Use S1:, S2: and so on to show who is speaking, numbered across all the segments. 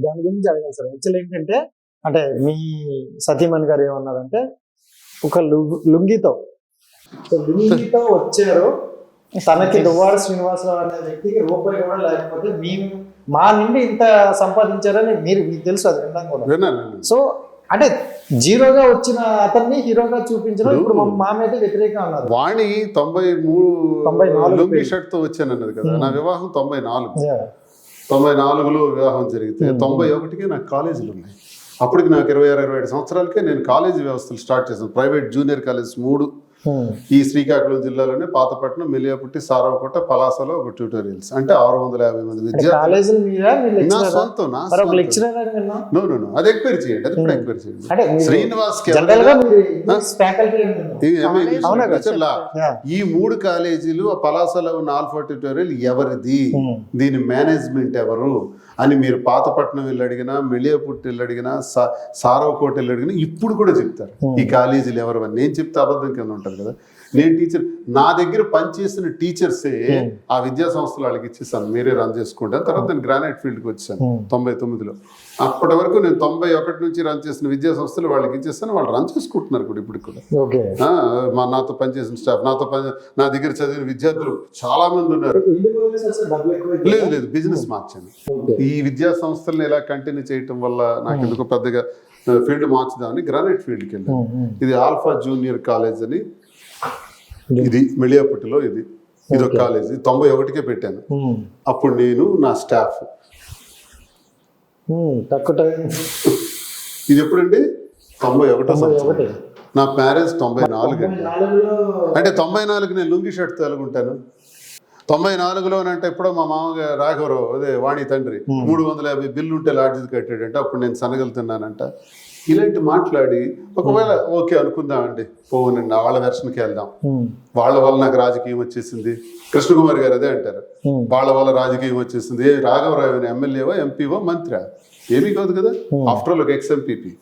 S1: దాని గురించి అడగాలి సార్ యాక్చువల్ ఏంటంటే అంటే మీ సతీమణి గారు ఏమన్నారంటే ఒక లుంగితో లుంగితో వచ్చారు తనకి దువ్వాడ శ్రీనివాసరావు అనే వ్యక్తికి రూపాయి కూడా లేకపోతే మేము మా నుండి ఇంత సంపాదించారని మీరు మీకు తెలుసు అది విన్నాం కూడా. సో అంటే జీరోగా వచ్చిన అతన్ని హీరోగా చూపించడం ఇప్పుడు మా- మీద వ్యతిరేకంగా అన్నారు
S2: వాణి తొంభై మూడు
S1: తొంభై నాలుగు.
S2: షర్ట్తో వచ్చానన్నది కదా. నా వివాహం తొంభై నాలుగు. తొంభై నాలుగులో వివాహం జరిగితే. తొంభై ఒకటికే నాకు కాలేజీలు ఉన్నాయి అప్పటికి నాకు ఇరవై ఆరు ఇరవై ఏడు సంవత్సరాలకే నేను కాలేజీ వ్యవస్థలు స్టార్ట్ చేశాను ప్రైవేట్ జూనియర్ కాలేజ్ మూడు. ఈ శ్రీకాకుళం జిల్లాలోనే పాతపట్నం మెలియాపుట్టి సారవకోట పలాసలో ఒక ట్యూటోరియల్స్ అంటే ఆరు వందల యాభై మంది విద్యార్థులు. నా సొంతం నా అది ఎంక్వైరీ చేయండి అది కూడా. ఎంక్వైరీ చేయండి. శ్రీనివాస్. ఈ మూడు కాలేజీలు ఆ పలాసలో ఉన్న ఆల్ఫా ట్యూటోరియల్ ఎవరిది. దీని మేనేజ్మెంట్ ఎవరు? అని మీరు పాతపట్నం వెళ్ళి అడిగినా మెళియాపుట్టి వెళ్ళి అడిగినా సారవకోట వెళ్ళి అడిగినా ఇప్పుడు కూడా చెప్తారు. ఈ కాలేజీలు ఎవరు అని. నేను చెప్తే అబద్ధం కింద ఉంటారు కదా. నేను టీచర్ నా దగ్గర పనిచేసిన టీచర్సే. ఆ విద్యా సంస్థలు వాళ్ళకి ఇచ్చేసాను మీరే రన్ చేసుకుంటాను తర్వాత నేను గ్రానైట్ ఫీల్డ్కి వచ్చాను. తొంభై తొమ్మిదిలో. అప్పటి వరకు నేను తొంభై ఒకటి నుంచి రన్ చేసిన విద్యా సంస్థలు వాళ్ళకి ఇచ్చేస్తాను వాళ్ళు రన్ చేసుకుంటున్నారు కూడా ఇప్పుడు కూడా. మా నాతో పనిచేసిన స్టాఫ్ నాతో పని నా దగ్గర చదివిన విద్యార్థులు చాలా మంది ఉన్నారు. లేదు లేదు బిజినెస్ మార్చాను. ఈ విద్యా సంస్థలను ఇలా కంటిన్యూ చేయటం వల్ల నాకు ఎందుకు పెద్దగా ఫీల్డ్ మార్చుదామని గ్రానైట్ ఫీల్డ్కి వెళ్ళాను. ఇది ఆల్ఫా జూనియర్ కాలేజ్ అని ఇది మెళియాపుట్టిలో ఇది. ఇది ఒక కాలేజ్. తొంభై ఒకటికే పెట్టాను. అప్పుడు నేను నా స్టాఫ్.
S1: తక్కువ టైం.
S2: ఇది ఎప్పుడండి? తొంభై ఒకటో సంవత్సరం. నా మ్యారేజ్ తొంభై నాలుగు
S1: నాలుగులో
S2: అంటే తొంభై నాలుగు నేను లుంగి షర్ట్ తొలగుంటాను తొంభై నాలుగులోనంటే ఎప్పుడో మా మామగారు రాఘవరావు అదే వాణి తండ్రి. మూడు వందల యాభై బిల్లు ఉంటే లాడ్జీ కట్టాడంటే. అప్పుడు నేను సనగలుతున్నానంట ఇలాంటి మాట్లాడి ఒకవేళ ఓకే అనుకుందామండి పోనండి వాళ్ళ వెర్షన్కి వెళ్దాం. వాళ్ళ వల్ల నాకు రాజకీయం వచ్చేసింది. కృష్ణకుమార్ గారు అదే అంటారు. వాళ్ళ వల్ల రాజకీయం వచ్చేసింది. ఏ రాఘవరావు అని ఎమ్మెల్యేవో ఎంపీవో మంత్రి? ఏమీ కాదు కదా. ఆఫ్టర్ ఆల్ ఒక ఎక్స్ఎంపీపీ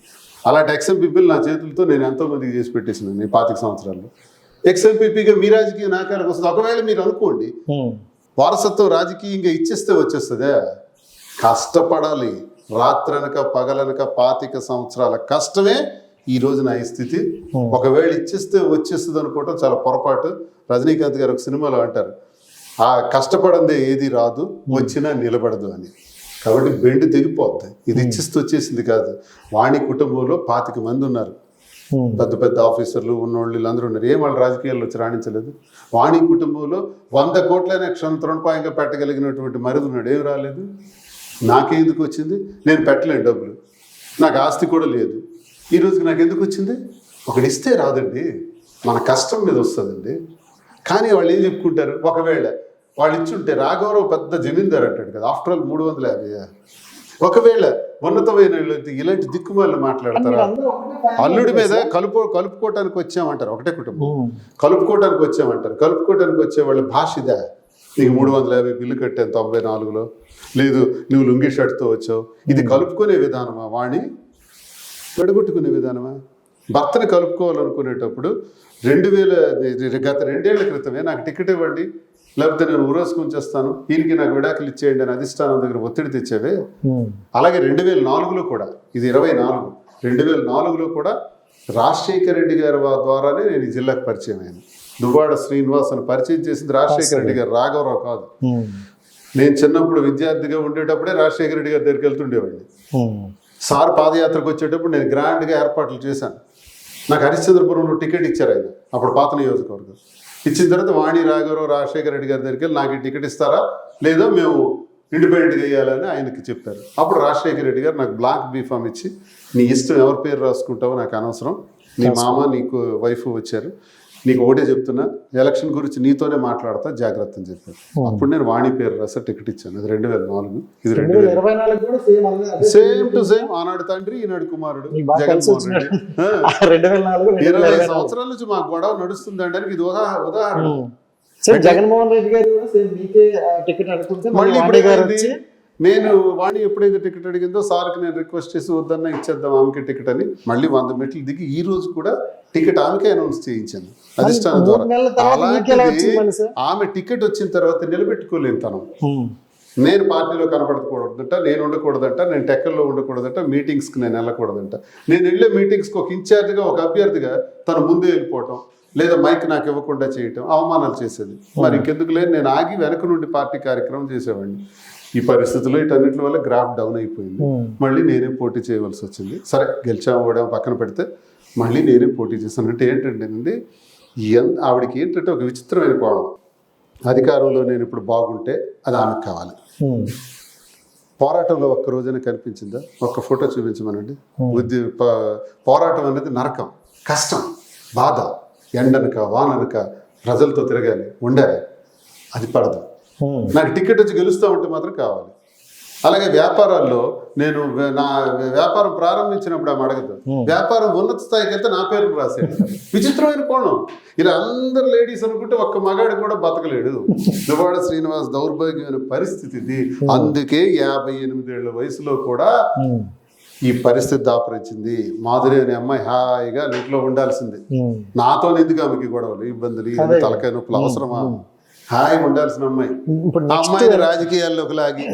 S2: అలాంటి ఎక్స్ఎంపీపీలు నా చేతులతో నేను ఎంతో మందికి చేసి పెట్టేసినాను ఈ పాతిక సంవత్సరాల్లో. ఎక్స్ఎంపీపీగా మీ రాజకీయ నాకాలకు వస్తుంది. ఒకవేళ మీరు అనుకోండి. వారసత్వం రాజకీయంగా ఇచ్చేస్తే వచ్చేస్తుందే? కష్టపడాలి. రాత్రనక పగలనక పాతిక సంవత్సరాల కష్టమే ఈ రోజు నా ఈ స్థితి. ఒకవేళ ఇచ్చేస్తే వచ్చేస్తుంది అనుకోవటం చాలా పొరపాటు. రజనీకాంత్ గారు ఒక సినిమాలో అంటారు ఆ కష్టపడందే ఏది రాదు వచ్చినా నిలబడదు అని. కాబట్టి బెండ్ తెగిపోద్ది. ఇది ఇచ్చిస్తూ వచ్చేసింది కాదు. వాణి కుటుంబంలో పాతిక మంది ఉన్నారు. పెద్ద పెద్ద ఆఫీసర్లు ఉన్నోళ్ళు వీళ్ళందరూ ఉన్నారు. ఏం వాళ్ళు రాజకీయాల్లో వచ్చి రాణించలేదు? వాణి కుటుంబంలో వంద కోట్లైన క్షణ తృణపాయంగా పెట్టగలిగినటువంటి మరిది ఉన్నాడు. ఏం రాలేదు? నాకే ఎందుకు వచ్చింది? నేను పెట్టలేను డబ్బులు. నాకు ఆస్తి కూడా లేదు. ఈ రోజుకి నాకు ఎందుకు వచ్చింది? ఒకటి ఇస్తే రాదండి. మన కష్టం మీద వస్తుందండి. కానీ వాళ్ళు ఏం చెప్పుకుంటారు? ఒకవేళ వాళ్ళు ఇచ్చుంటే రాఘవరావు పెద్ద జమీందారు అంటాడు కదా. ఆఫ్టర్ ఆల్ మూడు వందల యాభై ఒకవేళ ఉన్నతమైన ఇలాంటి- దిక్కుమాలను మాట్లాడతారా? అల్లుడి మీద కలుపు కలుపుకోవటానికి వచ్చామంటారు. ఒకటే కుటుంబం. కలుపుకోవటానికి వచ్చామంటారు. కలుపుకోవటానికి వచ్చే వాళ్ళ భాష ఇదా. నీకు మూడు వందల యాభై బిల్లు కట్టాను తొంభై నాలుగులో. లేదు నువ్వు లుంగి షర్ట్తో వచ్చావు. ఇది కలుపుకునే విధానమా వాణి? విడగొట్టుకునే విధానమా? భర్తని కలుపుకోవాలనుకునేటప్పుడు రెండు వేల గత రెండేళ్ళ క్రితమే నాకు టికెట్ ఇవ్వండి లేకపోతే నేను ఊరేసుకుని చేస్తాను దీనికి నాకు విడాకులు ఇచ్చేయండి అని అధిష్టానం దగ్గర ఒత్తిడి తెచ్చావే. అలాగే రెండు వేల నాలుగులో కూడా ఇది ఇరవై నాలుగు రెండు వేల నాలుగులో కూడా రాజశేఖర రెడ్డి గారి ద్వారానే నేను ఈ జిల్లాకు పరిచయం అయ్యాను. దువ్వాడ శ్రీనివాస్ అని పరిచయం చేసింది రాజశేఖర రెడ్డి గారు. రాఘవరావు కాదు. నేను చిన్నప్పుడు విద్యార్థిగా ఉండేటప్పుడే రాజశేఖర రెడ్డి గారి దగ్గరికి వెళ్తుండేవాడిని. సార్ పాదయాత్రకు వచ్చేటప్పుడు నేను గ్రాండ్గా ఏర్పాట్లు చేశాను. నాకు హరిశ్చంద్రపురంలో టికెట్ ఇచ్చారు ఆయన అప్పుడు పాత నియోజకవర్గం. ఇచ్చిన తర్వాత వాణి రాఘవరావు రాజశేఖర రెడ్డి గారి దగ్గరికి వెళ్ళి నాకు ఈ టికెట్ ఇస్తారా? లేదా మేము ఇండిపెండెంట్గా వేయాలని ఆయనకి చెప్పారు. అప్పుడు రాజశేఖర రెడ్డి గారు నాకు బ్లాక్ బీఫామ్ ఇచ్చి నీ ఇష్టం ఎవరి పేరు రాసుకుంటావో నాకు అనవసరం. నీ మామ నీకు వైఫ్ వచ్చారు. నీకు ఒకటే చెప్తున్నా ఎలక్షన్ గురించి నీతోనే మాట్లాడతా జాగ్రత్త అని చెప్పారు అప్పుడు నేను వాణి పేరు రాసా టికెట్ ఇచ్చాను. అది రెండు వేల నాలుగు ఇది రెండు
S1: వేల. ఇరవై నాలుగు కూడా సేమ్
S2: టు సేమ్ ఆనాడు తండ్రి ఈనాడు కుమారుడు. జగన్మోహన్ రెడ్డి. ఇరవై సంవత్సరాల నుంచి మా గొడవ నడుస్తుంది అంటే ఇది ఉదాహరణ.
S1: జగన్మోహన్ రెడ్డి గారు
S2: మళ్ళీ ఇప్పుడు నేను వాణి ఎప్పుడైతే టికెట్ అడిగిందో సార్కి నేను రిక్వెస్ట్ చేసి వద్దన్నా ఇచ్చేద్దాం ఆమెకి టికెట్ అని మళ్ళీ వంద మెట్లు దిగి ఈ రోజు కూడా టికెట్ ఆమెకే అనౌన్స్ చేయించాను. అధిష్టానం ద్వారా. అలాంటిది ఆమె టికెట్ వచ్చిన తర్వాత నిలబెట్టుకోలేను తను. నేను పార్టీలో కనబడకూడదంట నేను ఉండకూడదంట నేను టెక్కల్లో ఉండకూడదంట మీటింగ్స్కి నేను వెళ్ళకూడదంట. నేను వెళ్ళే మీటింగ్స్కి ఒక ఇన్ఛార్జిగా ఒక అభ్యర్థిగా తను ముందే వెళ్ళిపోవటం లేదా మైక్ నాకు ఇవ్వకుండా చేయటం అవమానాలు చేసేది. మరి ఇంకెందుకు లేదు నేను ఆగి వెనక నుండి పార్టీ కార్యక్రమం చేసేవాడిని. ఈ పరిస్థితుల్లో వీటన్నిటి వల్ల గ్రాఫ్ డౌన్ అయిపోయింది.
S1: ఉమ్.
S2: మళ్ళీ నేనే పోటీ చేయవలసి వచ్చింది. సరే గెలిచాము ఓడాము పక్కన పెడితే మళ్ళీ నేనే పోటీ చేశాను అంటే ఏంటంటేనండి ఆవిడకి ఏంటంటే ఒక విచిత్రమైన కోణం. అధికారంలో నేను ఇప్పుడు బాగుంటే అది ఆమెకు కావాలి.
S1: ఉమ్.
S2: పోరాటంలో ఒక్క రోజైనా కనిపించిందా? ఒక్క ఫోటో చూపించమనండి. ఉద్య ప- పోరాటం అనేది నరకం కష్టం బాధ ఎండనక వాననక ప్రజలతో తిరగాలి ఉండాలి అది పడదు. నాకు టికెట్ వచ్చి గెలుస్తూ ఉంటే మాత్రం కావాలి. అలాగే వ్యాపారాల్లో నేను నా వ్యాపారం ప్రారంభించినప్పుడు ఆమె అడగదు వ్యాపారం ఉన్నత స్థాయికి వెళ్తే నా పేరు రాసేది విచిత్రమైన కోణం. ఇలా అందరు లేడీస్ అనుకుంటే ఒక్క మగాడు కూడా బతకలేడు. దువాడ శ్రీనివాస్ దౌర్భాగ్యమైన పరిస్థితి ఇది అందుకే యాభై ఎనిమిదేళ్ళ వయసులో కూడా. ఈ పరిస్థితి దాపరించింది. మాధురి అనే అమ్మాయి హాయిగా ఇంట్లో ఉండాల్సింది. నాతో ఎందుకు ఆమెకి గొడవలు? ఇబ్బందులు తలకాయ నొప్పులు అవసరమా? హాయిగా ఉండాల్సిన అమ్మాయి. అమ్మాయిని రాజకీయాల్లోకి లాగి.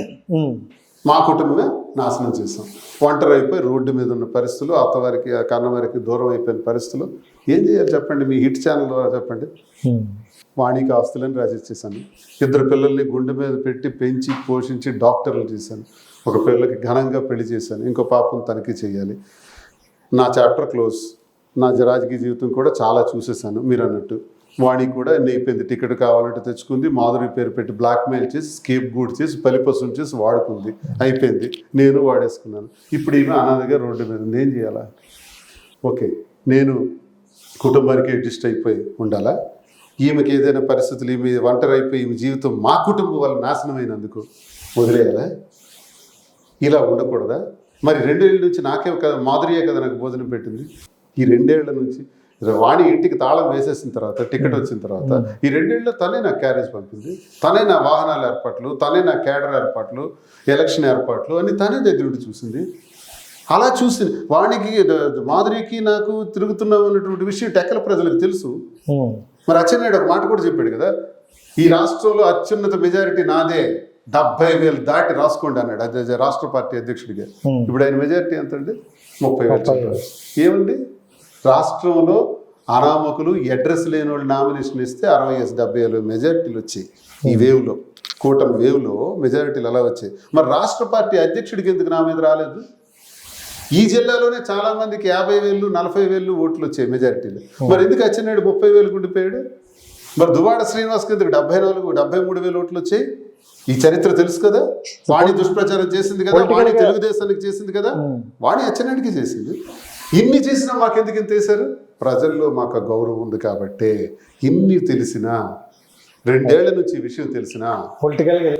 S2: మా కుటుంబమే నాశనం చేసాం ఒంటరి అయిపోయి రోడ్డు మీద ఉన్న పరిస్థితులు అత్తవారికి ఆ కన్నవారికి దూరం అయిపోయిన పరిస్థితులు. ఏం చేయాలి చెప్పండి? మీ హిట్ ఛానల్ ద్వారా చెప్పండి. వాణికి ఆస్తులని రాసిచ్చేసాను ఇద్దరు పిల్లల్ని గుండె మీద పెట్టి పెంచి పోషించి డాక్టర్లు చేశాను. ఒక పిల్లకి ఘనంగా పెళ్ళి చేశాను. ఇంకో పాపం తనిఖీ చేయాలి. నా చాప్టర్ క్లోజ్. నా రాజకీయ జీవితం కూడా చాలా చూసేసాను మీరు అన్నట్టు. వాణి కూడా ఎన్ని అయిపోయింది టికెట్ కావాలంటే తెచ్చుకుంది. మాధురి పేరు పెట్టి బ్లాక్మెయిల్ చేసి స్కేప్ గూడ్ చేసి పలిపసులు చేసి వాడుకుంది. అయిపోయింది. నేను వాడేసుకున్నాను. ఇప్పుడు ఈమె అనాథగా రోడ్డు మీద ఉంది. ఏం చేయాలా? ఓకే. నేను కుటుంబానికి అడ్జస్ట్ అయిపోయి ఉండాలా? ఈమెకి ఏదైనా పరిస్థితులు ఈమె ఒంటరి అయిపోయి ఈమె జీవితం మా కుటుంబం వల్ల నాశనమైనందుకు వదిలేయాలా? ఇలా ఉండకూడదా? మరి రెండేళ్ళ నుంచి నాకే కదా మాధురియే కదా నాకు భోజనం పెట్టింది. ఈ రెండేళ్ళ నుంచి వాణి ఇంటికి తాళం వేసేసిన తర్వాత టికెట్ వచ్చిన తర్వాత ఈ రెండేళ్ళలో తనే నాకు క్యారేజ్ పంపింది. తనే నా వాహనాల ఏర్పాట్లు తనే నా క్యాడర్ ఏర్పాట్లు ఎలక్షన్ ఏర్పాట్లు అన్ని తనే దగ్గర ఉండి చూసింది. అలా చూసి వాణికి మాధురికి నాకు తిరుగుతున్నాం అన్నటువంటి విషయం టెక్కల ప్రజలకు తెలుసు. మరి అచ్చెన్నాయుడు ఒక మాట కూడా చెప్పాడు కదా ఈ రాష్ట్రంలో అత్యున్నత మెజారిటీ నాదే డెబ్బై వేలు దాటి రాసుకోండి అన్నాడు. అదే రాష్ట్ర పార్టీ అధ్యక్షుడిగా. ఇప్పుడు ఆయన మెజారిటీ ఎంత అండి ముప్పై వేలు. ఏమండి? రాష్ట్రంలో అనామకులు అడ్రస్ లేని వాళ్ళు నామినేషన్ ఇస్తే అరవై ఎస్ డెబ్బై ఏళ్ళు మెజారిటీలు వచ్చాయి. ఈ వేవ్లో కూటమి వేవ్లో మెజారిటీలు అలా వచ్చాయి? మరి రాష్ట్ర పార్టీ అధ్యక్షుడికి ఎందుకు నా మీద రాలేదు? ఈ జిల్లాలోనే చాలా మందికి యాభై వేలు నలభై వేలు ఓట్లు వచ్చాయి మెజారిటీలు. మరి ఎందుకు అచ్చెన్నాయుడు ముప్పై వేలు ఉండిపోయాడు మరి దువాడ శ్రీనివాస్ కిందకి డెబ్బై నాలుగు డెబ్బై మూడు వేలు ఓట్లు వచ్చాయి? ఈ చరిత్ర తెలుసు కదా? వాణి దుష్ప్రచారం చేసింది కదా? వాణి తెలుగుదేశానికి చేసింది కదా? వాణి అచ్చెన్నాయుడికి చేసింది. ఇన్ని చేసినా మాకెందుకు ఇంత వేశారు? ప్రజల్లో మాకు గౌరవం ఉంది కాబట్టి ఇన్ని తెలిసినా రెండేళ్ళ నుంచి ఈ విషయం తెలిసినా
S1: పొలిటికల్గా